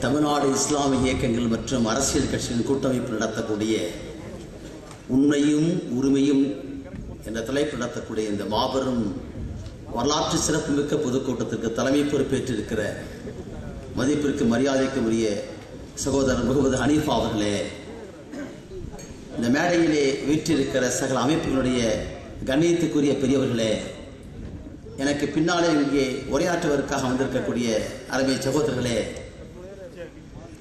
தமிழ்நாடு இஸ்லாமிய இயக்கங்கள் மற்றும் அரசியல் கட்சியின் கூட்டமைப்பு நடத்தக்கூடிய உண்மையும் உரிமையும் என்ற தலைப்பு நடத்தக்கூடிய இந்த மாபெரும் வரலாற்று சிறப்புமிக்க பொதுக்கூட்டத்திற்கு தலைமை பொறுப்பேற்றிருக்கிற மதிப்பிற்கு மரியாதைக்கு உரிய சகோதரர் முகமது ஹனீஃபா அவர்களே இந்த மேடையிலே வீற்றிருக்கிற சகல அமைப்புகளுடைய கண்ணியத்துக்குரிய பெரியவர்களே எனக்கு பின்னாலே இங்கே உரையாற்றுவதற்காக வந்திருக்கக்கூடிய அருமை சகோதரர்களே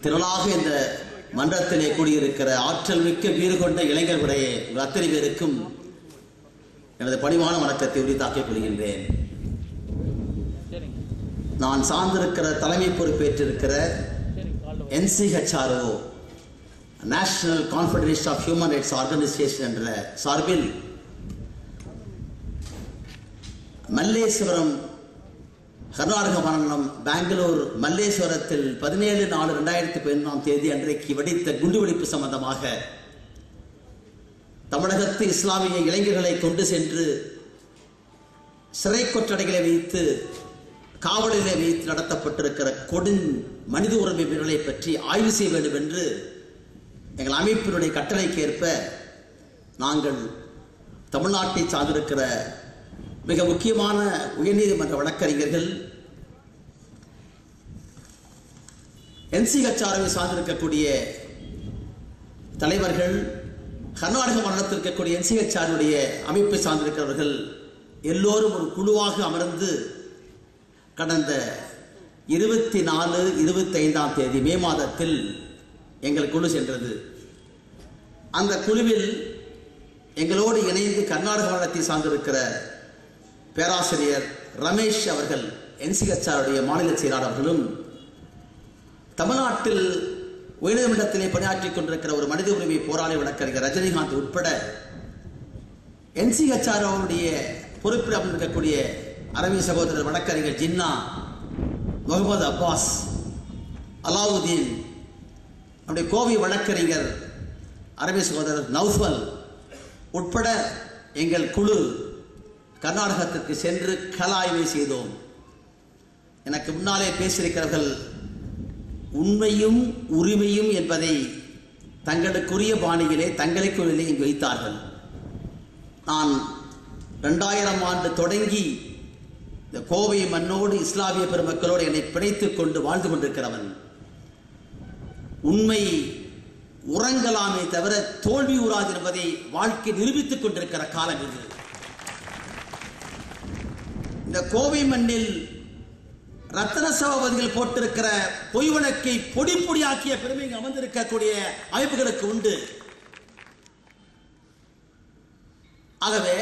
திரளாக இந்த மன்றத்திலே கூடியிருக்கிற ஆற்றல் மிக்க வீறு கொண்ட இளைஞர்களுடைய உங்கள் அத்தனை பேருக்கும் எனது பணிவான வணக்கத்தை உரித்தாக்கிக் கொள்கின்றேன். நான் சார்ந்திருக்கிற தலைமை பொறுப்பேற்றிருக்கிற NCHRO national confederation of human rights organisation என்ற சார்பில் மல்லேஸ்வரம் கர்நாடக மாநிலம் பெங்களூர் மல்லேஸ்வரத்தில் பதினேழு நாலு ரெண்டாயிரத்தி பதினொன்றாம் தேதி அன்றைக்கு வெடித்த குண்டுவெடிப்பு சம்பந்தமாக தமிழகத்து இஸ்லாமிய இளைஞர்களை கொண்டு சென்று சிறை கொற்றடைகளை வைத்து காவலிலே வைத்து நடத்தப்பட்டிருக்கிற கொடும் மனித உரிமை மீறலை பற்றி ஆய்வு செய்ய வேண்டும் என்று எங்கள் அமைப்பினுடைய கட்டளைக்கேற்ப நாங்கள் தமிழ்நாட்டை சார்ந்திருக்கிற மிக முக்கியமான உயர்நீதிமன்ற வழக்கறிஞர்கள் என்சிஹெச்ஆர்ஐ சார்ந்திருக்கக்கூடிய தலைவர்கள் கர்நாடக மாநிலத்தில் இருக்கக்கூடிய என்சிஹெச்ஆருடைய அமைப்பை சார்ந்திருக்கிறவர்கள் எல்லோரும் ஒரு குழுவாக அமர்ந்து கடந்த இருபத்தி நாலு இருபத்தைந்தாம் தேதி மே மாதத்தில் எங்கள் குழு சென்றது. அந்த குழுவில் எங்களோடு இணைந்து கர்நாடக மாநிலத்தை சார்ந்திருக்கிற பேராசிரியர் ரமேஷ் அவர்கள் என்சிஹெச்ஆருடைய மாநில செயலாளர்களும் தமிழ்நாட்டில் உயர்நீதிமன்றத்திலே பணியாற்றிக் கொண்டிருக்கிற ஒரு மனித உரிமை போராளி வழக்கறிஞர் ரஜினிகாந்த் உட்பட என்சிஹெச்ஆர் அவருடைய பொறுப்பில் அமர்ந்திருக்கக்கூடிய அரபி சகோதரர் வழக்கறிஞர் ஜின்னா முகமது அப்பாஸ் அலாவுதீன் நம்முடைய கோவை வழக்கறிஞர் அரபி சகோதரர் நௌஃபல் உட்பட எங்கள் குழு கர்நாடகத்திற்கு சென்று கலாய்வை செய்தோம். எனக்கு முன்னாலே பேசியிருக்கிறவர்கள் உண்மையும் உரிமையும் என்பதை தங்களுக்குரிய பாணியிலே தங்களுக்குள்ளே இங்கு வைத்தார்கள். நான் ரெண்டாயிரம் ஆண்டு தொடங்கி இந்த கோவை மண்ணோடு இஸ்லாமிய பெருமக்களோடு என்னை பிணைத்துக் கொண்டு வாழ்ந்து கொண்டிருக்கிறவன். உண்மை உறங்கலாமே தவிர தோல்வி உறாது என்பதை வாழ்க்கை நிரூபித்துக் கொண்டிருக்கிற காலம் இது. இந்த கோவை மண்ணில் ரத்தன சபாபதிகள் போட்டிருக்கிற பொய் வழக்கை பொடி பொடியாக்கிய பெருமை இங்கு அமர்ந்திருக்கக்கூடிய அமைப்புகளுக்கு உண்டு. ஆகவே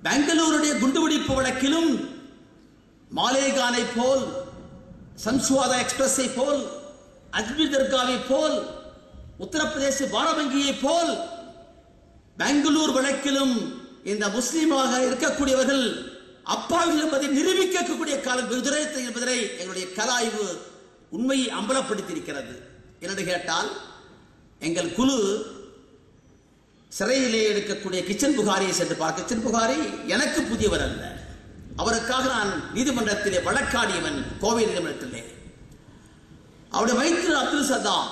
பெங்களூருடைய குண்டுவெடிப்பு வழக்கிலும் மாலேகானை போல் சம்சுவாதா எக்ஸ்பிரஸை போல் அஜ்மீர் தர்காவை போல் உத்தரப்பிரதேச பாரபங்கியை போல் பெங்களூர் வழக்கிலும் இந்த முஸ்லீமாக இருக்கக்கூடியவர்கள் அப்பாவிகள் என்பதை நிரூபிக்கக்கூடிய காலம் விதுரத்தை என்பதை எங்களுடைய கலாய்வு உண்மையை அம்பலப்படுத்தியிருக்கிறது. என்னென்று கேட்டால் எங்கள் குழு சிறையிலே எடுக்கக்கூடிய கிச்சன் புகாரியை சென்று பார்க்க கிச்சன் புகாரி எனக்கு புதியவர் அல்ல. அவருக்காக நான் நீதிமன்றத்திலே வழக்காடியவன் கோவை நீதிமன்றத்திலே. அவருடைய மைத்திர அப்துல் சதாம்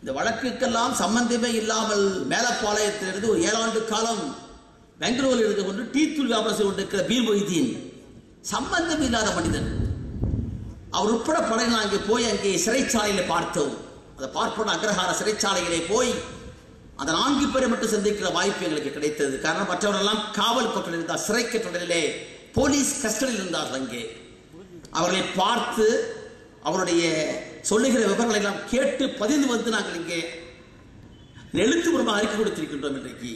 இந்த வழக்குக்கெல்லாம் சம்பந்தமே இல்லாமல் மேலப்பாளையத்திலிருந்து ஒரு ஏழாண்டு காலம் பெங்களூரில் இருந்து கொண்டு டீ தூள் வியாபாரம் செய்து கொண்டிருக்கிற பீர் மொய்தீன் சம்பந்தம் இல்லாத மனிதன். அவர் உட்பட படைகள் அங்கே போய் அங்கே சிறைச்சாலையில் பார்த்தோம். அந்த பார்ப்பன அக்ரஹார சிறைச்சாலையிலே போய் அந்த நான்கு பேரை மட்டும் சந்திக்கிற வாய்ப்பு எங்களுக்கு கிடைத்தது. காரணம் மற்றவரெல்லாம் காவல் கொட்டல் இருந்தார் சிறை தொடரிலே போலீஸ் கஸ்டடியில் இருந்தார்கள் அங்கே. அவர்களை பார்த்து அவருடைய சொல்லுகிற விவரங்களை எல்லாம் கேட்டு பதிந்து வந்து நாங்கள் இங்கே எழுத்துப்பூர்வமாக அறிக்கை கொடுத்திருக்கின்றோம் இன்றைக்கு.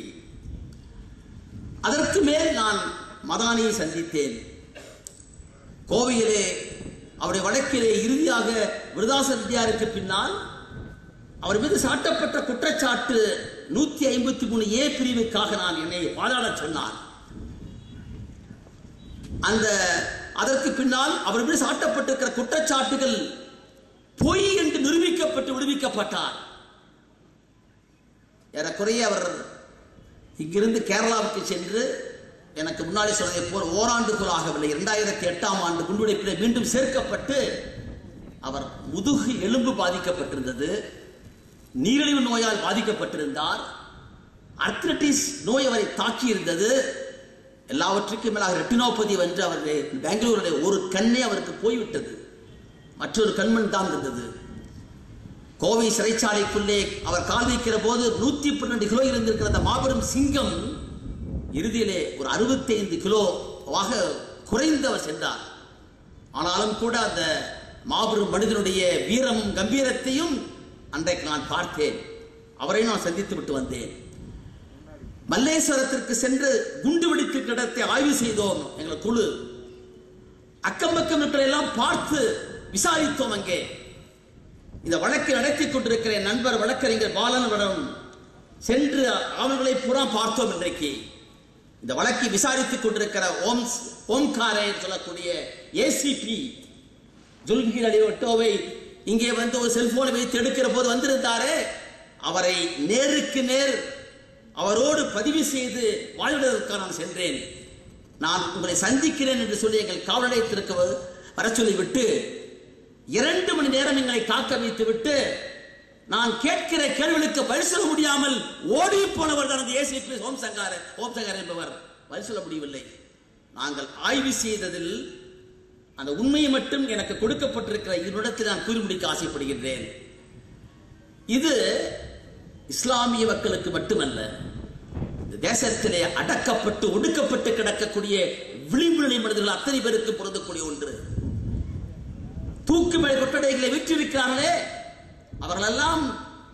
அதற்கு மேல் நான் மதானியை சந்தித்தேன். கோவையிலே அவருடைய வழக்கிலே இறுதியாக விருதாசரத்தியாருக்கு பின்னால் அவர் மீது சாட்டப்பட்ட குற்றச்சாட்டு நூத்தி ஐம்பத்தி மூணு ஏ பிரிவுக்காக நான் என்னை வாதாட சொன்னார். அந்த அதற்கு பின்னால் அவர் மீது சாட்டப்பட்டிருக்கிற குற்றச்சாட்டுகள் பொய் என்று நிரூபிக்கப்பட்டு விடுவிக்கப்பட்டார். ஏறக்குறைய அவர் இங்கிருந்து கேரளாவுக்கு சென்று எனக்கு முன்னாடி சொன்னதை போல் ஓராண்டுக்குள் ஆகவில்லை. இரண்டாயிரத்தி எட்டாம் ஆண்டு குண்டுவெடிப்பில் மீண்டும் சேர்க்கப்பட்டு அவர் முதுகு எலும்பு பாதிக்கப்பட்டிருந்தது. நீரிழிவு நோயால் பாதிக்கப்பட்டிருந்தார். அர்த்ரட்டிஸ் நோய் அவரை தாக்கி இருந்தது எல்லாவற்றுக்கும் மேலாக ரெட்டினோபதி வென்று அவருடைய பெங்களூருடைய ஒரு கண்ணே அவருக்கு போய்விட்டது. மற்றொரு கண்மண் தான் இருந்தது. கோவை சிறைச்சாலைக்குள்ளே அவர் கால் வைக்கிற போது நூத்தி பன்னெண்டு கிலோ இருந்திருக்கிற அந்த மாபெரும் சிங்கம் இறுதியிலே ஒரு அறுபத்தைந்து கிலோவாக குறைந்தவர் சென்றார். ஆனாலும் கூட அந்த மாபெரும் மனிதனுடைய வீரமும் கம்பீரத்தையும் அன்றைக்கு நான் பார்த்தேன். அவரை நான் சந்தித்து விட்டு வந்தேன். மல்லேஸ்வரத்திற்கு சென்று குண்டு வெடித்து கிடத்தை ஆய்வு செய்தோம். எங்கள் குழு. அக்கம் பக்கம் எல்லாம் பார்த்து விசாரித்தோம் அங்கே. இந்த வழக்கை நடத்தி கொண்டிருக்கிற நண்பர் வழக்கறிஞர் பாலனவரிடம் சென்று அவர்களை பூரா பார்த்தோம் இன்றைக்கு. இந்த வழக்கை விசாரித்துக் கொண்டிருக்கிற ஓம் ஓம்காரே என்று சொல்லக்கூடிய ஏசிபி ஜுல்கிர் அலி ஒட்டோவை இங்கே வந்து ஒரு செல்போனை வைத்து எடுக்கிற போது வந்திருந்தாரே. அவரை நேருக்கு நேர் அவரோடு பதிவு செய்து வாழ்வதற்காக நான் சென்றேன். நான் உங்களை சந்திக்கிறேன் என்று சொல்லி எங்கள் காவல் நிலையத்திற்கு வர சொல்லிவிட்டு இரண்டு மணி நேரம் எங்களை காக்க வைத்து விட்டு நான் கேட்கிற கேள்விகளுக்கு பதில் சொல்ல முடியாமல் ஓடி போனவர் தான் ஏசி ஓம் சங்கார ஓம் சங்கார் என்பவர். பதில் சொல்ல முடியவில்லை. நாங்கள் ஆய்வு செய்ததில் அந்த உண்மையை மட்டும் எனக்கு கொடுக்கப்பட்டிருக்கிற இதனிடத்தில் நான் கூறி முடிக்க ஆசைப்படுகின்றேன். இது இஸ்லாமிய மக்களுக்கு மட்டுமல்ல இந்த தேசத்திலே அடக்கப்பட்டு ஒடுக்கப்பட்டு கிடக்கக்கூடிய விளிம்பு நிலை மனிதர்கள் அத்தனை பேருக்கு பொருந்தக்கூடிய ஒன்று. தூக்கு மேல் கொட்டடைகளை விற்றிருக்கிறார்களே அவர்களெல்லாம்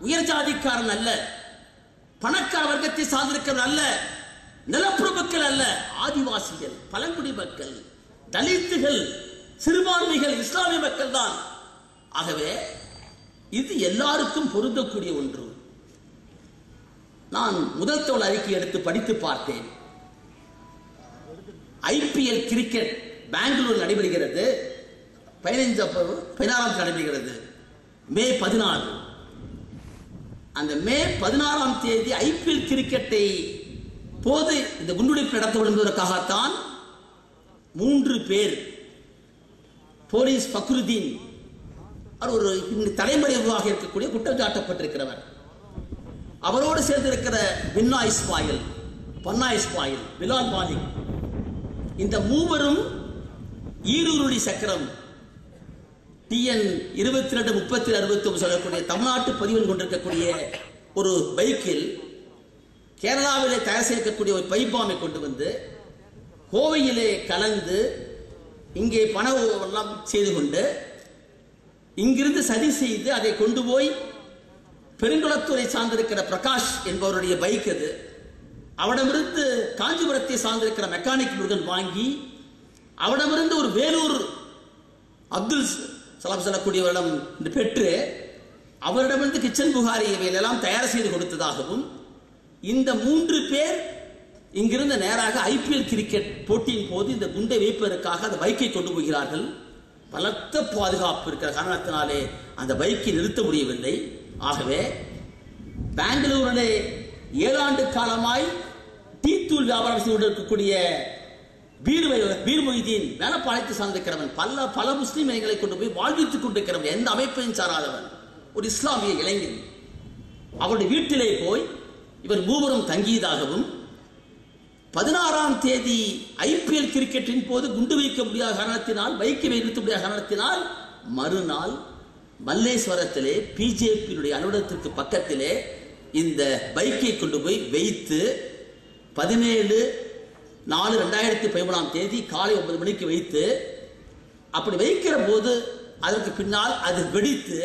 உயர் ஜாதிக்காரன் அல்ல பணக்கார வர்க்கத்தை சார்ந்திருக்கிறவர்கள் அல்ல நிலப்பிரபுக்கள் அல்ல ஆதிவாசிகள் பழங்குடி மக்கள் தலித்துகள் சிறுபான்மைகள் இஸ்லாமிய மக்கள் தான். ஆகவே இது எல்லாருக்கும் பொருந்தக்கூடிய ஒன்று. நான் முதல் தோல் அறிக்கை எடுத்து படித்து பார்த்தேன். ஐபிஎல் கிரிக்கெட் பெங்களூர் நடைபெறுகிறது. பதினைஞ்சு பதினாறாம் நடைபெறுகிறது. மே பதினாறு. அந்த மே பதினாறாம் தேதி ஐபிஎல் கிரிக்கெட்டை போது இந்த குண்டுவெடிப்பு நடத்த என்பதற்காகத்தான் மூன்று பேர் போலீஸ் பக்ருதீன் அவர் ஒரு தலைமுறை தலைமறைவாக இருக்கக்கூடிய குற்றம் சாட்டப்பட்டிருக்கிறவர். அவரோடு சேர்ந்திருக்கிற பின்னா இஸ்மாயில் பன்னா இஸ்மாயில் பிலால் மாலிக். இந்த மூவரும் ஈரூருடி சக்கரம் டிஎன் இருபத்தி ரெண்டு முப்பத்தி அறுபத்தி ஒன்று சொல்லக்கூடிய தமிழ்நாட்டு பதிவன் கொண்டிருக்கக்கூடிய ஒரு பைக்கில் கேரளாவிலே தயார் செய்யக்கூடிய ஒரு பைப்பாமை கொண்டு வந்து கோவையிலே கலந்து இங்கே பண எல்லாம் செய்து கொண்டு இங்கிருந்து சதி செய்து அதை கொண்டு போய் பெருங்குளத்துறை சார்ந்திருக்கிற பிரகாஷ் என்பவருடைய பைக் அது. அவடமிருந்து காஞ்சிபுரத்தை சார்ந்திருக்கிற மெக்கானிக் முருகன் வாங்கி அவடமிருந்து ஒரு வேலூர் அப்துல் சலாம் சொல்லக்கூடியவரிடம் பெற்று அவரிடமிருந்து கிச்சன் புகாரி இவையெல்லாம் தயார் செய்து கொடுத்ததாகவும் இந்த மூன்று பேர் இங்கிருந்து நேராக ஐபிஎல் கிரிக்கெட் போட்டியின் போது இந்த குண்டை வைப்பதற்காக அந்த பைக்கை கொண்டு போகிறார்கள். பலத்த பாதுகாப்பு இருக்கிற காரணத்தினாலே அந்த பைக்கை நிறுத்த முடியவில்லை. ஆகவே பெங்களூரிலே ஏழாண்டு காலமாய் டீத்தூள் வியாபாரம் செய்து கொண்டிருக்கக்கூடிய பீர் பீர் மொய்தீன் வேலைப்பாளையத்தை சார்ந்திருக்கிறவன் பல பல முஸ்லீம் இளைஞர்களை கொண்டு போய் வாழ்வித்துக் கொண்டிருக்கிறவன் எந்த அமைப்பையும் சாராதவன். ஒரு இஸ்லாமிய இளைஞன். அவருடைய வீட்டிலே போய் இவர் மூவரும் தங்கியதாகவும் பதினாறாம் தேதி ஐபிஎல் கிரிக்கெட்டின் போது குண்டு வைக்க முடியாத காரணத்தினால் பைக்கை நிறுத்த முடியாத காரணத்தினால் மறுநாள் மல்லேஸ்வரத்திலே பிஜேபியினுடைய அலுவலகத்திற்கு பக்கத்திலே இந்த பைக்கை கொண்டு போய் வைத்து பதினேழு நாலு ரெண்டாயிரத்தி பதிமூணாம் தேதி காலை ஒன்பது மணிக்கு வைத்து அப்படி வைக்கிற போது அதற்கு பின்னால் அது வெடித்து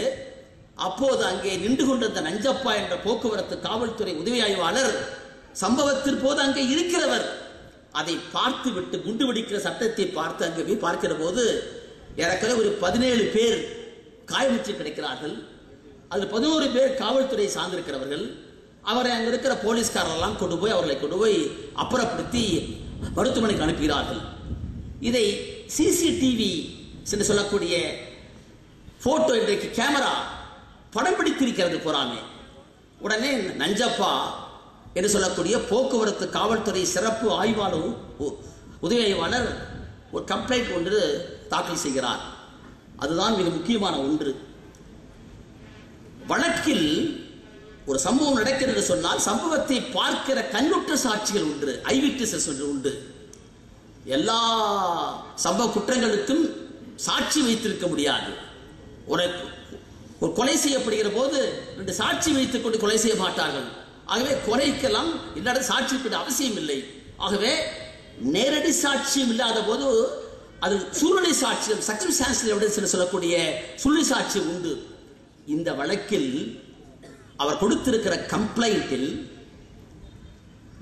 அப்போது அங்கே நின்று கொண்டிருந்த நஞ்சப்பா என்ற போக்குவரத்து காவல்துறை உதவி ஆய்வாளர் சம்பவத்தின் போது அங்கே இருக்கிறவர். அதை பார்த்து விட்டு குண்டு வெடிக்கிற சட்டத்தை பார்த்து அங்கே போய் பார்க்கிற போது ஏறக்குறைய ஒரு பதினேழு பேர் காயமுற்று கிடைக்கிறார்கள். அதில் பதினோரு பேர் காவல்துறை சார்ந்திருக்கிறவர்கள். அவரை அங்கே இருக்கிற போலீஸ்காரெல்லாம் கொண்டு போய் அவர்களை கொண்டு போய் அப்புறப்படுத்தி மருத்துவமனைக்கு அனுப்புகிறார்கள். இதை சிசிடிவி என்று சொல்லக்கூடிய போட்டோ இன்றைக்கு கேமரா படம் பிடித்திருக்கிறது புறாமே. உடனே நஞ்சப்பா என்று சொல்லக்கூடிய போக்குவரத்து காவல்துறை சிறப்பு ஆய்வாளர் உ- உதவி ஆய்வாளர் ஒரு கம்ப்ளைண்ட் ஒன்று தாக்கல் செய்கிறார். அதுதான் மிக முக்கியமான ஒன்று. வழக்கில் ஒரு சம்பவம் நடக்கிறது என்று சொன்னால் சம்பவத்தை பார்க்கிற கண்ணுற்ற சாட்சிகள் உண்டு ஐவிட்னஸஸ் ஒன்று உண்டு. எல்லா சம்பவ குற்றங்களுக்கும் சாட்சி வைத்திருக்க முடியாது. ஒரு ஒரு கொலை செய்யப்படுகிற போது ரெண்டு சாட்சி வைத்துக் கொண்டு கொலை செய்ய மாட்டார்கள். ஆகவே கொலைக்கெல்லாம் இல்லாத சாட்சி அவசியம் இல்லை ஆகவே நேரடி சாட்சியம் இல்லாத போது அது சூழ்நிலை சாட்சியம் சக்சம் சாட்சியம் சொல்லக்கூடிய சூழ்நிலை சாட்சியம் உண்டு. இந்த வழக்கில் அவர் கொடுத்திருக்கிற கம்ப்ளைண்டில்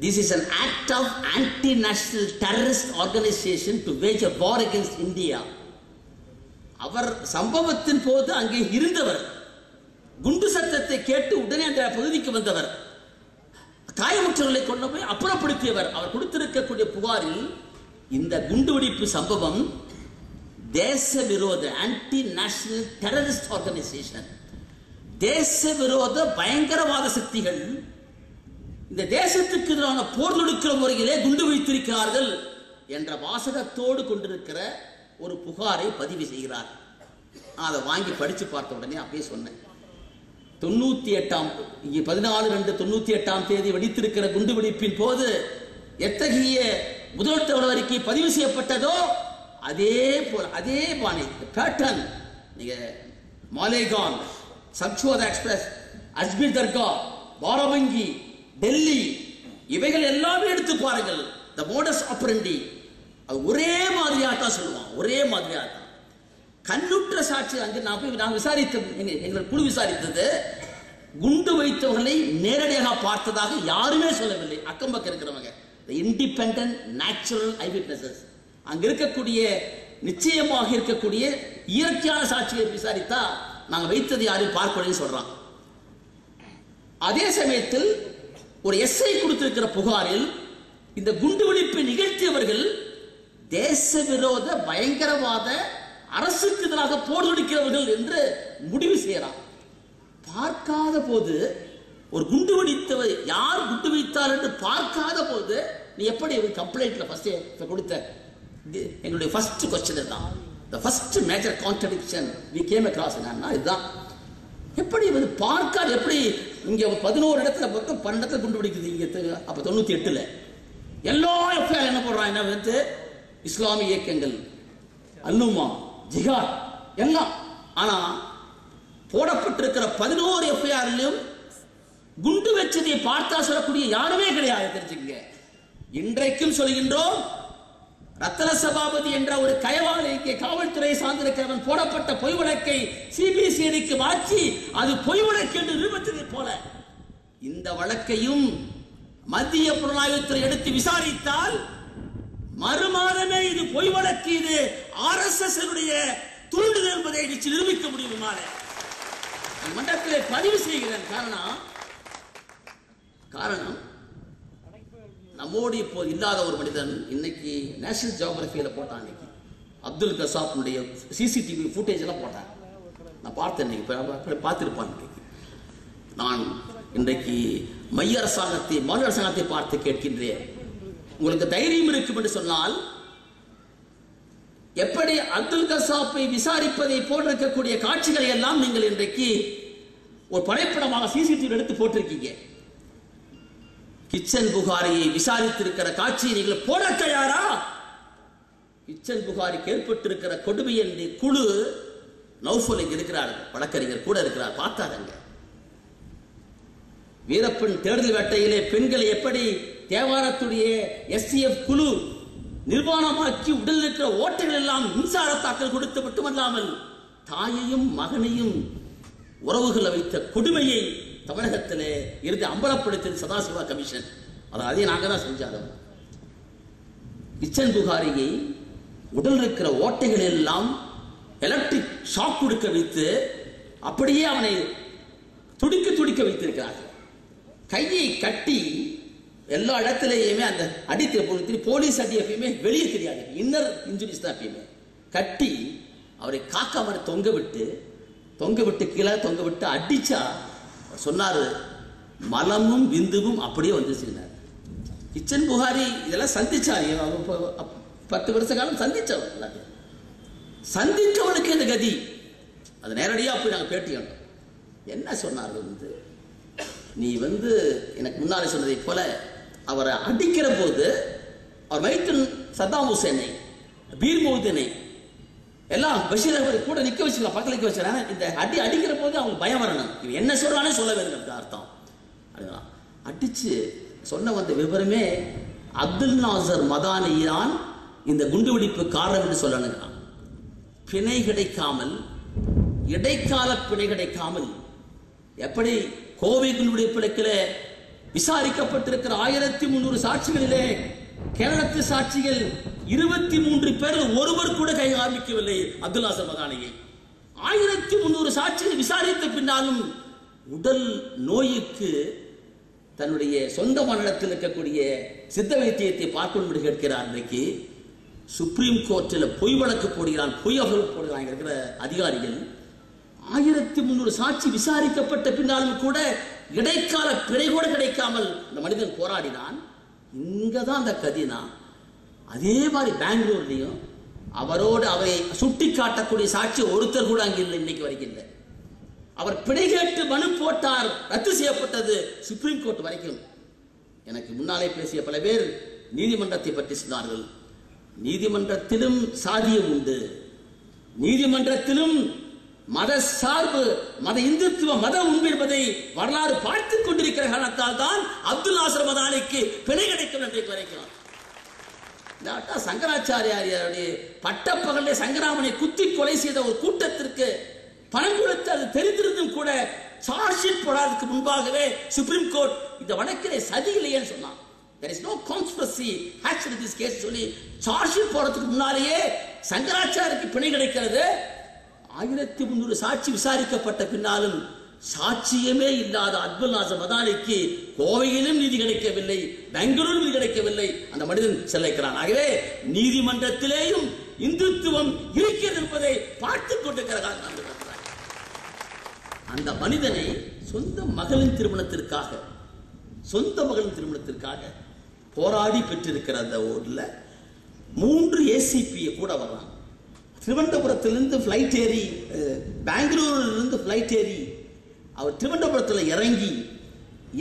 this is an act of anti national terrorist organisation to wage a war against India அவர் சம்பவத்தின் போது அங்கே இருந்தவர். குண்டு சத்தத்தை கேட்டு உடனே அந்த பகுதிக்கு வந்தவர். காயமுற்றவர்களை கொண்டு போய் அப்புறப்படுத்தியவர். அவர் கொடுத்திருக்கக்கூடிய புகாரில் இந்த குண்டுவெடிப்பு சம்பவம் தேச விரோத ஆன்டி நேஷனல் டெரரிஸ்ட் ஆர்கனைசேஷன் தேச விரோத பயங்கரவாத சக்திகள். இந்த தேசத்துக்கு எதிரான போர் தொடுக்கிற முறையிலே குண்டு வைத்திருக்கிறார்கள் என்ற வாசகத்தோடு கொண்டிருக்கிற ஒரு புகாரை பதிவு செய்கிறார். நான் அதை வாங்கி படித்து பார்த்த உடனே அப்படியே சொன்னேன். தொண்ணூத்தி எட்டாம் இங்கே பதினாலு ரெண்டு தொண்ணூத்தி எட்டாம் தேதி வெடித்திருக்கிற குண்டு வெடிப்பின் போது எத்தகைய முதல் தகவல் அறிக்கை பதிவு செய்யப்பட்டதோ அதே போல அதே பாணி பேட்டர்ன் நீங்க மாலேகான் சக்ஷோத எக்ஸ்பிரஸ் அஜ்மீர் தர்கா பாரபங்கி டெல்லி இவைகள் எல்லாமே எடுத்து பாருங்கள். த மோடஸ் ஆப்பரண்டி அது ஒரே மாதிரியாக தான் சொல்லுவான். ஒரே மாதிரியாக தான் கண்ணுற்ற சாட்சி அங்கே நான் போய் நான் விசாரித்த எங்கள் குழு விசாரித்தது. குண்டு வைத்தவர்களை நேரடியாக பார்த்ததாக யாருமே சொல்லவில்லை. அக்கம் பக்கம் இருக்கிறவங்க. இண்டிபெண்ட் நேச்சுரல் ஐவிட்னஸஸ் அங்க இருக்கக்கூடிய நிச்சயமாக இருக்கக்கூடிய இயற்கையான சாட்சியை விசாரித்தா நாங்கள் வைத்தது யாரையும் பார்க்கணும்னு சொல்றான். அதே சமயத்தில் ஒரு எஸ்ஐ கொடுத்திருக்கிற புகாரில் இந்த குண்டுவெடிப்பை நிகழ்த்தியவர்கள் தேச விரோத பயங்கரவாத அரசுக்கு எதிராக போர் தொடுக்கிறவர்கள் என்று முடிவு செய்யறான். பார்க்காத போது ஒரு குண்டு வெடித்தவர் யார் குண்டு வைத்தார் என்று பார்க்காத போது நீ எப்படி கம்ப்ளைண்ட்ல ஃபர்ஸ்ட் கொடுத்த? இது எங்களுடைய ஃபர்ஸ்ட் கொஸ்டின் தான் the first major contradiction we came across என்னன்னா இதுதான். எப்படி வந்து பார்க்காது எப்படி இங்கே பதினோரு இடத்துல பக்கம் பன்னெண்டு இடத்துல குண்டு பிடிக்குது இங்கே அப்போ தொண்ணூற்றி எட்டில். எல்லா எஃப்ஐஆர் என்ன போடுறான் என்ன வந்து? இஸ்லாமிய இயக்கங்கள் அல்லுமா ஜிஹாத் எல்லாம். ஆனால் போடப்பட்டிருக்கிற பதினோரு எஃப்ஐஆர்லையும் குண்டு வச்சதை பார்த்தா சொல்லக்கூடிய யாருமே கிடையாது தெரிஞ்சுக்கங்க. இன்றைக்கும் சொல்கின்றோம் ரத்தன சபாபதி என்ற ஒரு கயவாளிக்கு காவல்துறை சார்ந்திருக்கிறவன் போடப்பட்ட பொய் வழக்கை சிபிசிஐடிக்கு மாற்றி அது பொய் வழக்கு என்று நிரூபித்ததை போல இந்த வழக்கையும் மத்திய புலனாய்வுத்துறை எடுத்து விசாரித்தால் மறுமாதமே இது பொய் வழக்கு இது ஆர் எஸ் எஸ் தூண்டுதல் என்பதை நிச்சயம் நிரூபிக்க முடியும் என்னால. பதிவு செய்கிறேன் காரணம் காரணம் நம்மோடு இப்போ இல்லாத ஒரு மனிதன் இன்னைக்கு நேஷனல் ஜியோகிராஃபியில் போட்டான் இன்னைக்கு. அப்துல் கசாப்னுடைய சிசிடிவி ஃபுட்டேஜ் எல்லாம் போட்டான். நான் பார்த்தேன் இன்னைக்கு. பார்த்துருப்பான் இன்னைக்கு. நான் இன்றைக்கு மைய அரசாங்கத்தை மாநில அரசாங்கத்தை பார்த்து கேட்கின்றேன். உங்களுக்கு தைரியம் இருக்கும் என்று சொன்னால் எப்படி அப்துல் கசாப்பை விசாரிப்பதை போன்றிருக்கக்கூடிய காட்சிகளை எல்லாம் நீங்கள் இன்றைக்கு ஒரு படைப்படமாக சிசிடிவி எடுத்து போட்டிருக்கீங்க. கிச்சன் புகாரியை விசாரித்திருக்கிற காட்சியை நீங்கள் போட தயாரா? கிச்சன் புகாரிக்கு ஏற்பட்டிருக்கிற கொடுமையின் குழு நௌஃபல் இங்க இருக்கிறார் வழக்கறிஞர் கூட இருக்கிறார். பார்த்தாருங்க வீரப்பன் தேர்தல் வேட்டையிலே பெண்களை எப்படி தேவாரத்துடைய எஸ்டிஎஃப் குழு நிர்வாணமாக்கி உடலில் இருக்கிற ஓட்டைகள் எல்லாம் மின்சார தாக்கல் கொடுத்து மட்டுமல்லாமல் தாயையும் மகனையும் உறவுகளை வைத்த கொடுமையை தமிழகத்தில் இருந்து அம்பலப்படுத்தியது சதாசிவா கமிஷன் அதை அதையும் நாங்கள் தான் செஞ்சாலும். கிச்சன் புகாரியை உடல் இருக்கிற ஓட்டைகள் எல்லாம் எலக்ட்ரிக் ஷாக் கொடுக்க வைத்து அப்படியே அவனை துடிக்க துடிக்க வைத்திருக்கிறார்கள். கையை கட்டி எல்லா இடத்துலயுமே அந்த அடித்து பொழுது போலீஸ் அடி எப்பயுமே வெளியே தெரியாது. இன்னர் இன்ஜுரிஸ் தான் எப்பயுமே. கட்டி அவரை காக்காம தொங்க விட்டு தொங்க விட்டு கீழே தொங்க விட்டு அடிச்சா சொன்னார் மலமும் விந்துவும் அப்படியே வந்து சேர்ந்தார். கிச்சன் புகாரி இதெல்லாம் சந்திச்சார். அவர் பத்து வருஷ காலம் சந்தித்தவர் எல்லாத்தையும். சந்தித்தவனுக்கு இந்த கதி. அது நேரடியாக போய் நாங்கள் பேட்டி கண்டோம். என்ன சொன்னார்கள் வந்து? நீ வந்து எனக்கு முன்னாலே சொன்னதைப் போல அவரை அடிக்கிற போது அவர் மைத்தன் சத்தாம் ஹுசேனை பீர் எல்லாம் பஷீர் அகமது கூட நிக்க வச்சிடலாம் பக்கத்துல நிக்க வச்சுக்கலாம் இந்த அடி அடிக்கிற போது அவங்க பயம் வரணும். இவன் என்ன சொல்றானே சொல்ல வேணும் அர்த்தம். அதுதான். அடிச்சு சொன்ன வந்த விவரமே அப்துல் நாசர் மதானியான் இந்த குண்டுவெடிப்பு காரணம் என்று சொல்லணுங்கிறான். பிணை கிடைக்காமல் இடைக்கால பிணை கிடைக்காமல் எப்படி கோவை குண்டுவெடிப்பு விசாரிக்கப்பட்டிருக்கிற ஆயிரத்தி முன்னூறு சாட்சிகளிலே கேரளத்து சாட்சிகள் இருபத்தி மூன்று பேர் ஒருவர் கூட கை காமிக்கவில்லை. அப்துல்லா மதானியை ஆயிரத்தி முன்னூறு சாட்சிகள் விசாரித்த பின்னாலும் உடல் நோய்க்கு தன்னுடைய சொந்த மாநிலத்தில் இருக்கக்கூடிய சித்த வைத்தியத்தை பார்க்கணும் கேட்கிறார் இன்றைக்கு சுப்ரீம் கோர்ட்டில் பொய் வழக்கு போடுகிறான் பொய் அவர்கள் போடுகிறான் இருக்கிற அதிகாரிகள். ஆயிரத்தி முன்னூறு சாட்சி விசாரிக்கப்பட்ட பின்னாலும் கூட இடைக்கால பிழை கூட கிடைக்காமல் இந்த மனிதன் போராடினான். இங்கே தான் அந்த கதினா. அதே மாதிரி பெங்களூர்லேயும் அவரோடு அவரை சுட்டி காட்டக்கூடிய சாட்சி ஒருத்தர் கூட அங்கே இல்லை இன்னைக்கு வரைக்கும் இல்லை. அவர் பிழை கேட்டு மனு போட்டார் ரத்து செய்யப்பட்டது சுப்ரீம் கோர்ட் வரைக்கும். எனக்கு முன்னாலே பேசிய பல பேர் நீதிமன்றத்தை பற்றி சொன்னார்கள். நீதிமன்றத்திலும் சாதியம் உண்டு. நீதிமன்றத்திலும் மத சார்பு மத இந்துத்துவ மத உண்மை என்பதை வரலாறு பார்த்துக் கொண்டிருக்கிற காரணத்தால் தான் அப்துல் நாசர் மதானிக்கு பிழை கிடைக்கும் என்று வரைக்கும் இல்லாட்டா சங்கராச்சாரியாருடைய பட்டப்பகலே சங்கராமனை குத்தி கொலை செய்த ஒரு கூட்டத்திற்கு பணம் கொடுத்து அது தெரிந்திருந்தும் கூட சார்ஜ் ஷீட் போடாததுக்கு முன்பாகவே சுப்ரீம் கோர்ட் இந்த வழக்கிலே சதி இல்லையேன்னு சொன்னான். There is no conspiracy hatched this case சொல்லி சார்ஜ் ஷீட் போடுறதுக்கு முன்னாலேயே சங்கராச்சாரிக்கு பிணை கிடைக்கிறது. ஆயிரத்தி முன்னூறு சாட்சி விசாரிக்கப்பட்ட பின்னாலும் சாட்சியமே இல்லாத அப்துல் நாசர் மதானிக்கு கோவையிலும் நீதி கிடைக்கவில்லை பெங்களூரும் நீதி கிடைக்கவில்லை. அந்த மனிதன் செல்லைக்கிறான் ஆகவே நீதிமன்றத்திலேயும் இந்துத்துவம் இருக்கிறது என்பதை பார்த்துக் கொண்டிருக்கிற அந்த மனிதனை சொந்த மகளின் திருமணத்திற்காக சொந்த மகளின் திருமணத்திற்காக போராடி பெற்றிருக்கிற அந்த ஊர்ல மூன்று ஏசிபியை கூட வரலாம். திருவனந்தபுரத்திலிருந்து ஃப்ளைட் ஏறி பெங்களூரிலிருந்து ஃப்ளைட் ஏறி அவர் திருவனந்தபுரத்தில் இறங்கி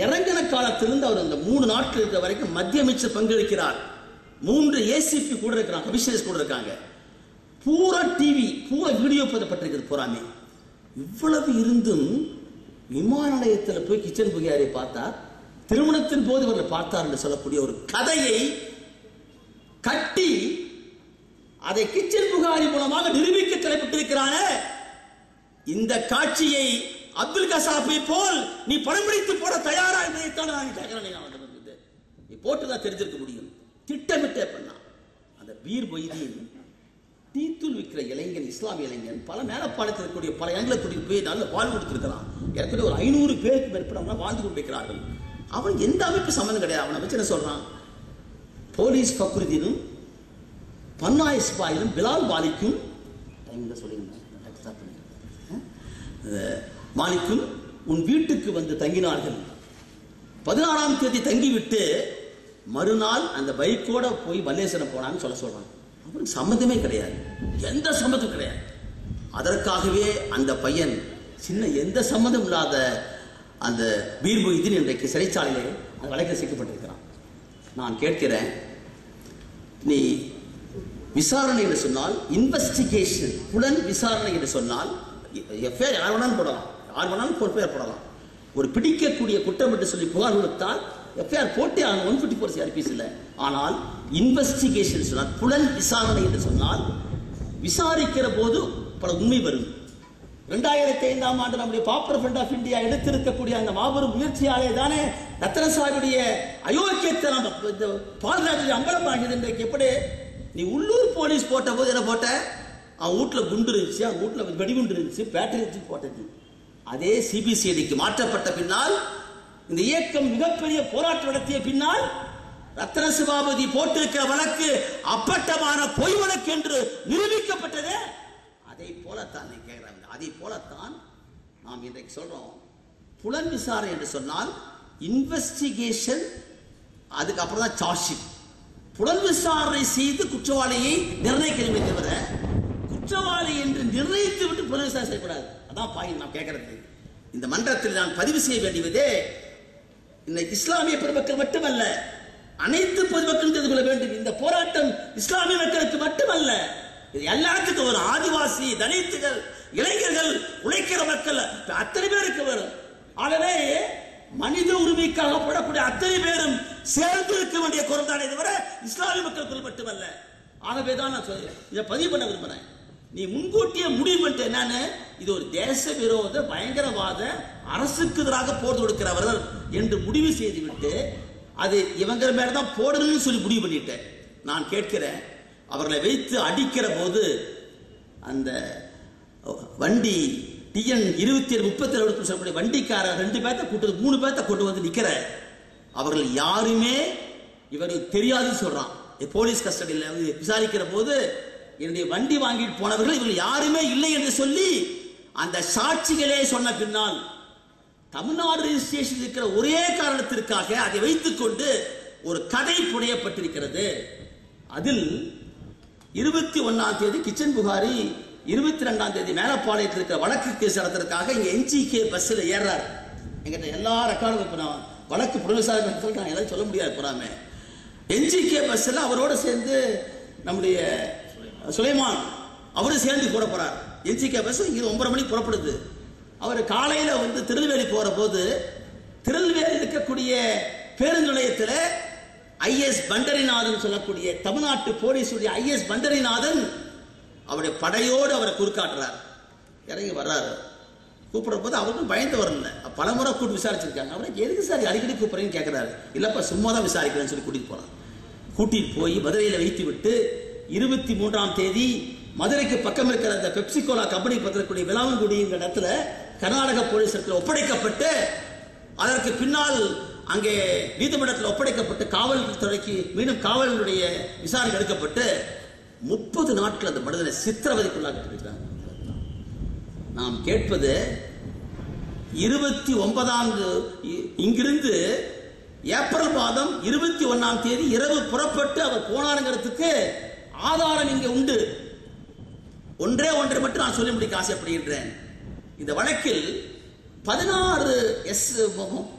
இறங்கின காலத்திலிருந்து அவர் அந்த மூணு நாட்கள் இருக்கிற வரைக்கும் மத்திய அமைச்சர் பங்கெடுக்கிறார் மூன்று ஏசிபி கூட இருக்கிறாங்க கமிஷனர்ஸ் கூட இருக்காங்க. பூரா டிவி பூரா வீடியோ பதிப்பட்டிருக்கிறது பூராமே. இவ்வளவு இருந்தும் விமான நிலையத்தில் போய் கிச்சன் புகியாரை பார்த்தா திருமணத்தின் போது இவர்களை பார்த்தார் என்று சொல்லக்கூடிய ஒரு கதையை கட்டி அதை கிச்சன் புகாரி மூலமாக நிரூபிக்க தலைப்பட்டிருக்கிறானே. இந்த காட்சியை அப்துல் கசாப்பை போல் நீ படம் பிடித்து போட தயாரா என்பதைத்தான் நான் கேட்கிறேன் நீ போட்டுதான் தெரிஞ்சிருக்க முடியும். திட்டமிட்டே பண்ணா. அந்த பீர் மொய்தீன் தீத்துள் விற்கிற இளைஞன் இஸ்லாமிய இளைஞன் பல மேலப்பாளத்தில் இருக்கக்கூடிய பல இடங்களை கூட்டிட்டு போய் நல்ல வாழ்வு கொடுத்திருக்கிறான். ஏற்கனவே ஒரு ஐநூறு பேருக்கு மேற்பட்டவங்க வாழ்ந்து கொண்டிருக்கிறார்கள். அவன் எந்த அமைப்பு சம்மந்தம் கிடையாது. அவனை வச்சு என்ன சொல்றான்? போலீஸ் பக்ருதீனும் பன்னாய் சிப்பாயிலும் பிலால் மாலிக்கும் டைமில் சொல்லியிருந்தேன்? மாலிக்கும் உன் வீட்டுக்கு வந்து தங்கினார்கள். பதினாறாம் தேதி தங்கிவிட்டு மறுநாள் அந்த பைக்கோட போய் மல்லேஸ்வரம் போனான்னு சொல்ல சொல்றான் அவருக்கு சம்மந்தமே கிடையாது. எந்த சம்மந்தம் கிடையாது. அதற்காகவே அந்த பையன் சின்ன எந்த சம்மந்தம் இல்லாத அந்த பீர் மொய்தீன் இன்றைக்கு சிறைச்சாலையிலே அந்த வழக்கில் சிக்கப்பட்டிருக்கிறான். நான் கேட்கிறேன் நீ விசாரணை என்று சொன்னால் இன்வெஸ்டிகேஷன் புலன் விசாரணை என்று சொன்னால் எஃப்ஐஆர் யார் வேணாலும் போடலாம். யார் வேணாலும் எஃப்ஐஆர் போடலாம். ஒரு பிடிக்கக்கூடிய குற்றம் என்று சொல்லி புகார் கொடுத்தால் எஃப்ஐஆர் போட்டே ஆகணும் ஒன் ஃபிஃப்டி ஃபோர் சிஆர்பிஸ் இல்லை ஆனால் இன்வெஸ்டிகேஷன் சொன்னால் புலன் விசாரணை என்று சொன்னால் விசாரிக்கிற போது பல உண்மை வரும். ரெண்டாயிரத்தி ஐந்தாம் ஆண்டு நம்முடைய பாப்புலர் ஃப்ரண்ட் ஆஃப் இந்தியா எடுத்திருக்கக்கூடிய அந்த மாபெரும் முயற்சியாலே தானே ரத்னசாமியுடைய அயோக்கியத்தை நம்ம இந்த பாதுகாப்பு அம்பலமாகியது இன்றைக்கு எப்படி நீ உள்ளூர் போலீஸ் போட்ட போது என்ன போட்ட? அவன் வீட்டில் குண்டு இருந்துச்சு அவன் வீட்டில் வெடிகுண்டு இருந்துச்சு பேட்டரி வச்சு போட்டது. அதே சிபிசிஐடிக்கு மாற்றப்பட்ட பின்னால் இந்த இயக்கம் மிகப்பெரிய போராட்டம் நடத்திய பின்னால் ரத்ன சிவாபதி போட்டிருக்கிற வழக்கு அப்பட்டமான பொய் வழக்கு என்று நிரூபிக்கப்பட்டதே. அதை போலத்தான் நீ கேட்கிறாங்க அதை போலத்தான் நாம் இன்றைக்கு சொல்றோம். புலன் விசாரணை என்று சொன்னால் இன்வெஸ்டிகேஷன் அதுக்கப்புறம் தான் சார்ஜ் ஷீட் புலன் விசாரணை செய்து குற்றவாளியை நிர்ணயிக்கிறீங்க தவிர குற்றவாளி என்று நிர்ணயித்து விட்டு புலன் விசாரணை செய்யக்கூடாது. அதான் பாயிண்ட் நான் கேட்கறது. இந்த மன்றத்தில் நான் பதிவு செய்ய வேண்டியதே இந்த இஸ்லாமிய பெருமக்கள் மட்டுமல்ல அனைத்து பொதுமக்களும் தெரிந்து கொள்ள வேண்டும். இந்த போராட்டம் இஸ்லாமிய மக்களுக்கு மட்டுமல்ல இது எல்லாத்துக்கும் வரும். ஆதிவாசி தலித்துகள் இளைஞர்கள் உழைக்கிற மக்கள் அத்தனை பேருக்கு வரும். ஆகவே மனித உரிமைக்காக படக்கூடிய அத்தனை பேரும் சேர்ந்து இருக்க வேண்டிய குரல் தானே தவிர இஸ்லாமிய மக்களுக்குள் மட்டுமல்ல. ஆகவே தான் நான் சொல்கிறேன் இதை பதிவு பண்ண விரும்புகிறேன் நீ முன்கூட்டியே முடிவு பண்ணிட்டு என்னன்னு? இது ஒரு தேச விரோத பயங்கரவாத அரசுக்கு எதிராக போர் தொடுக்கிறவர்கள் என்று முடிவு செய்துவிட்டு அது இவங்க மேல தான் போடணும்னு சொல்லி முடிவு பண்ணிட்டேன். நான் கேட்கிறேன் அவர்களை வைத்து அடிக்கிற போது அந்த வண்டி டிஎன் இருபத்தி ஏழு முப்பத்தி ஏழு சொல்லக்கூடிய வண்டிக்காரர் ரெண்டு பேர்த்த கூட்டு மூணு பேர்த்த கொண்டு வந்து நிக்கிற. அவர்கள் யாருமே இவருக்கு தெரியாதுன்னு சொல்றான். போலீஸ் கஸ்டடியில் வந்து விசாரிக்கிற போது என்னுடைய வண்டி வாங்கிட்டு போனவர்கள் இவர்கள் யாருமே இல்லை என்று சொல்லி அந்த சாட்சிகளே சொன்ன பின்னால் தமிழ்நாடு ரெஜிஸ்ட்ரேஷன் இருக்கிற ஒரே காரணத்திற்காக அதை வைத்துக்கொண்டு ஒரு கதை புனையப்பட்டிருக்கிறது. அதில் இருபத்தி ஒன்னாம் தேதி கிச்சன் புகாரி இருபத்தி ரெண்டாம் தேதி மேலப்பாளையத்தில் இருக்கிற வழக்கு கேஸ் நடத்துறதுக்காக இங்க என்ஜிகே பஸ்ஸில் ஏறார் எங்கிட்ட எல்லா ரெக்கார்டும் இப்போ நான் வழக்கு புலவிசாரணை நான் எதாவது சொல்ல முடியாது புறாமே. என்ஜிகே பஸ்ஸில் அவரோட சேர்ந்து நம்முடைய சுலைமான் அவரும் சேர்ந்து கூட போறார். என்ஜிகே பஸ் இங்க ஒன்பது மணிக்கு புறப்படுது. அவர் காலையில வந்து திருநெல்வேலி போற போது திருநெல்வேலி இருக்கக்கூடிய பேருந்து நிலையத்தில் ஐஎஸ் பண்டரிநாதன் சொல்லக்கூடிய தமிழ்நாட்டு போலீஸுடைய ஐஎஸ் பண்டரிநாதன் அவருடைய படையோடு அவரை குறுக்காட்டுறார். இறங்கி வர்றாரு. கூப்பிடும் போது அவருக்கும் பயந்து வரல. பலமுறை கூப்பிட்டு விசாரிச்சிருக்காங்க. அவரை எதுக்கு சார் அடிக்கடி கூப்பிடுறேன்னு கேட்கிறாரு இல்லப்பா சும்மா தான் விசாரிக்கிறேன்னு சொல்லி கூட்டிட்டு போகிறான் கூட்டிட்டு போய் மதுரையில வைத்து விட்டு இருபத்தி மூன்றாம் தேதி மதுரைக்கு பக்கம் இருக்கிற அந்த பெப்சிகோலா கம்பெனி பத்திரக்கூடிய விளாமங்குடிங்கிற இடத்துல கர்நாடக போலீசத்தில் ஒப்படைக்கப்பட்டு அதற்கு பின்னால் அங்கே நீதிமன்றத்தில் ஒப்படைக்கப்பட்டு காவல்துறைக்கு மீண்டும் காவலுடைய விசாரணை எடுக்கப்பட்டு முப்பது நாட்கள் அந்த மனிதனை சித்திரவதைக்குள்ளாக்கிட்டு நாம் கேட்பது இருபத்தி ஒன்பதாம் இங்கிருந்து ஏப்ரல் மாதம் இருபத்தி ஒன்னாம் தேதி இரவு புறப்பட்டு அவர் போனாருங்கிறதுக்கு ஆதாரம் இங்கே உண்டு. ஒன்றே ஒன்றை மட்டும் நான் சொல்லி முடிக்க ஆசைப்படுகின்றேன். இந்த வழக்கில் பதினாறு எஸ்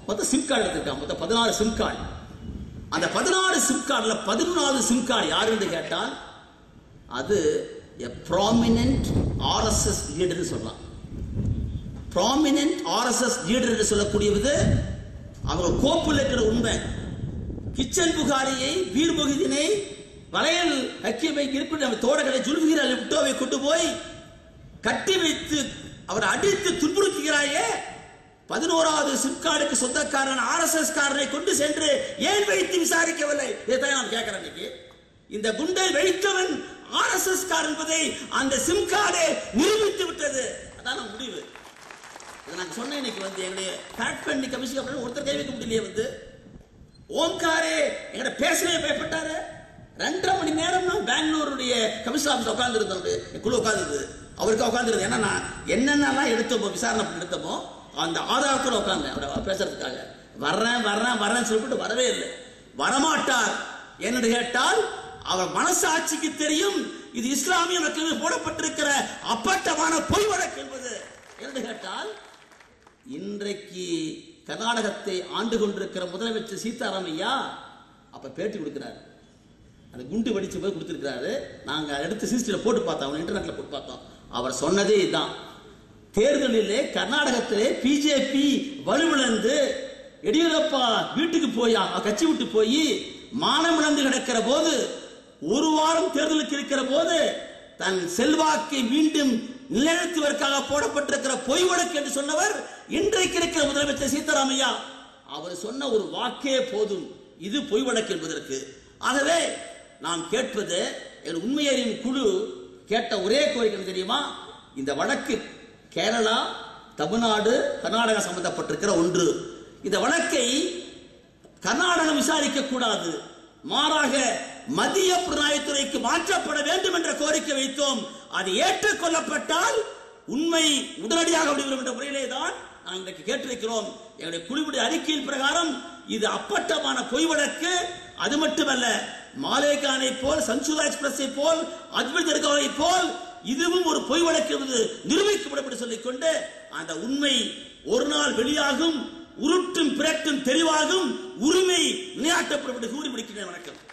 மொத்தம் சிம் கார்டு எடுத்திருக்காங்க. மொத்தம் பதினாறு சிம் கார்டு அந்த பதினாறு சிம் கார்டில் பதினொன்றாவது சிம் கார்டு யாருன்னு என்று கேட்டால் அது எ ப்ராமினன்ட் ஆர்எஸ்எஸ் லீடர்னு சொல்லலாம். ப்ராமினன்ட் ஆர்எஸ்எஸ் லீடர் என்று சொல்லக்கூடியது அவங்க கோப்பில் இருக்கிற உண்மை. கிச்சன் புகாரியை வீர் முகிதினை வளையல் ஹக்கீமை இருப்பிட தோடகளை ஜுல்ஃபீர் அலி புட்டோவை கொண்டு போய் கட்டி வைத்து அவர் அடித்து துன்புறுத்துகிறாயே. பதினோராவது சிப்கார்டுக்கு சொந்தக்காரன் ஆர் எஸ் எஸ் காரனை கொண்டு சென்று ஏன் வைத்து விசாரிக்கவில்லை? இதைத்தான் நான் கேட்கிறேன் இன்னைக்கு. இந்த குண்டை வைத்தவன் ஆர் எஸ் எஸ் கார் என்பதை அந்த சிம் கார்டு நிரூபித்து விட்டது. அதான் முடிவு. இதை நான் சொன்னேன் இன்னைக்கு வந்து எங்களுடைய பேட் பண்ணி கமிஷன் அப்படின்னு ஒருத்தர் கை வைக்க முடியலையே வந்து. ஓம்காரே எங்கிட்ட பேசவே பயப்பட்டாரு. ரெண்டரை மணி நேரம் நான் பெங்களூருடைய கமிஷன் ஆஃபீஸ் உட்கார்ந்து இருந்தோம் குழு உட்கார்ந்து அவருக்கு உட்காந்துருது ஏன்னா நான் என்னென்னலாம் எடுத்தோமோ விசாரணை எடுத்தோமோ அந்த ஆதாரத்தோட உட்காந்து அவரை பேசுறதுக்காக. வர்றேன் வர்றேன் வர்றேன்னு சொல்லிட்டு வரவே இல்லை. வரமாட்டார். என்று கேட்டால் அவர் மனசாட்சிக்கு தெரியும். இது இஸ்லாமிய மக்கள் போடப்பட்டிருக்கிற அப்பட்டமான பொய் வழக்கு என்பது. என்று கேட்டால் இன்றைக்கு கர்நாடகத்தை ஆண்டு கொண்டிருக்கிற முதலமைச்சர் சீதாராமையா அப்ப பேட்டி கொடுக்கிறார். அந்த குண்டு வெடிச்சு போய் கொடுத்திருக்கிறாரு. நாங்க எடுத்து சிசிடிவில போட்டு பார்த்தோம். இன்டர்நெட்ல போட்டு பார்த்தோம். அவர் சொன்னதே இதுதான் தேர்தலிலே கர்நாடகத்திலே பிஜேபி வலுவிழந்து எடியூரப்பா வீட்டுக்கு போய் கட்சி விட்டு போய் மானம் இழந்து கிடக்கிற போது ஒரு வாரம் தேர்தலுக்கு இருக்கிற போது தன் செல்வாக்கை மீண்டும் நிலைநிறுத்துவதற்காக போடப்பட்டிருக்கிற பொய் வழக்கு என்று சொன்னவர் இன்றைக்கு இருக்கிற முதலமைச்சர் சீதாராமையா. அவர் சொன்ன ஒரு வாக்கே போதும். இது பொய் வழக்கு என்பதற்கு. ஆகவே நாம் கேட்பது என் உண்மையறியும் குழு கேட்ட ஒரே கோரிக்கை தெரியுமா? இந்த வழக்கு கேரளா தமிழ்நாடு கர்நாடகா சம்பந்தப்பட்டிருக்கிற ஒன்று. இந்த வழக்கை கர்நாடகம் விசாரிக்க கூடாது மாறாக மத்திய புலனாய்வுத்துறைக்கு மாற்றப்பட வேண்டும் என்ற கோரிக்கை வைத்தோம். அது ஏற்றுக்கொள்ளப்பட்டால் உண்மை உடனடியாக வெளிவரும் என்ற முறையிலே தான் நாங்கள் இன்றைக்கு கேட்டிருக்கிறோம். எங்களுடைய குழுவுடைய அறிக்கையின் பிரகாரம் இது அப்பட்டமான பொய் வழக்கு. அது மட்டுமல்ல மாலேகானை போல் சன்சுதா எக்ஸ்பிரஸை போல் அத்வைத் தர்காவை போல் இதுவும் ஒரு பொய் வழக்கு என்பது நிரூபிக்கப்படும் என்று சொல்லிக்கொண்டு அந்த உண்மை ஒரு நாள் வெளியாகும் உருட்டும் பிறட்டும் தெளிவாகும் உரிமை நிலையாட்டப்படும் என்று கூறி முடிக்கிறேன் வணக்கம்.